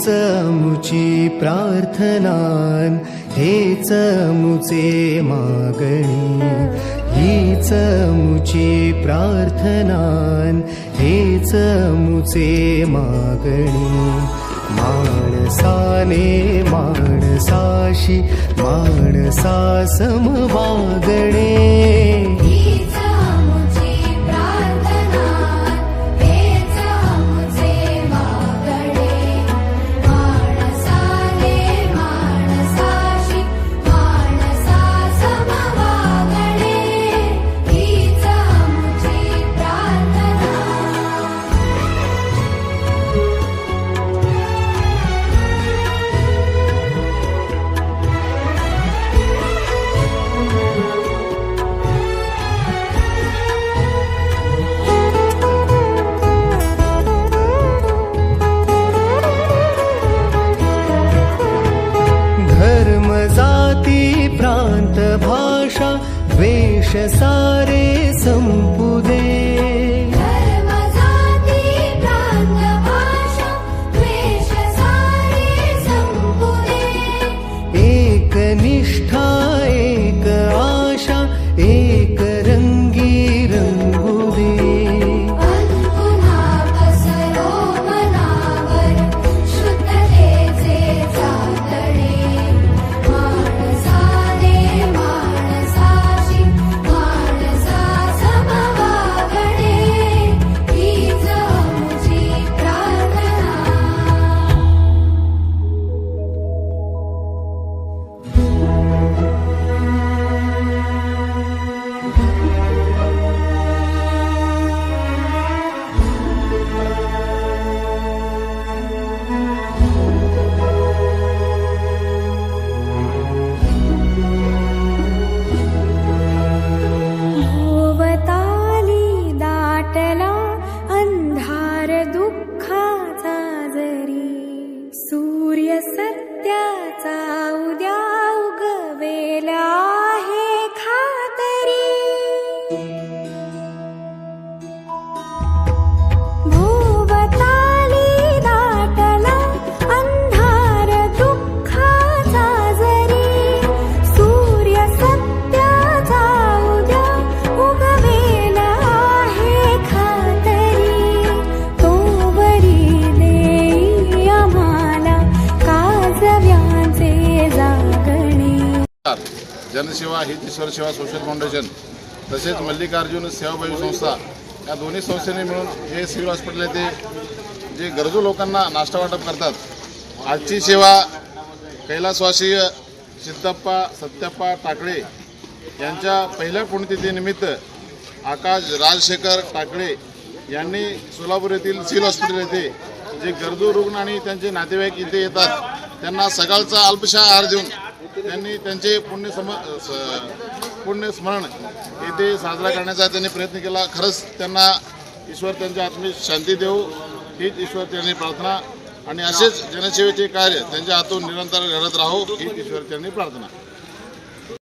हेच मुची प्रार्थनान हेच मुचे मागणी. हीच मुची प्रार्थनान हेच मुचे मागणी. माणसाने माणसाशी माणसा समवागणे भाषा वेषसारे सम्पुद जनसेवा हित ईश्वर सेवा सोशल फाउंडेशन तसेच मल्लिकार्जुन सेवाभावी संस्था या दोन्ही संस्थेने मिळून हे सिव्हिल हॉस्पिटल येथे जे गरजू लोकांना नाश्ता वाटप करतात आजची सेवा कैलासवासीय सिद्धप्पा सत्यप्पा टाकळे यांच्या पहिल्या पुण्यतिथीनिमित्त आकाश राजशेखर टाकळे यांनी सोलापूर येथील सिव्हिल हॉस्पिटल येथे जे गरजू रुग्ण आणि त्यांचे नातेवाईक इथे येतात त्यांना सकाळचा अल्पशा आहार देऊन त्यांनी त्यांचे पुण्य सम स- पुण्य स्मरण येथे साजरा करण्याचा त्यांनी प्रयत्न केला. खरंच त्यांना ईश्वर त्यांच्या आत्मिक शांती देऊ हीच ईश्वर त्यांनी प्रार्थना. आणि असेच जनसेवेचे कार्य त्यांच्या हातून निरंतर घडत राहो हीच ईश्वर त्यांनी प्रार्थना.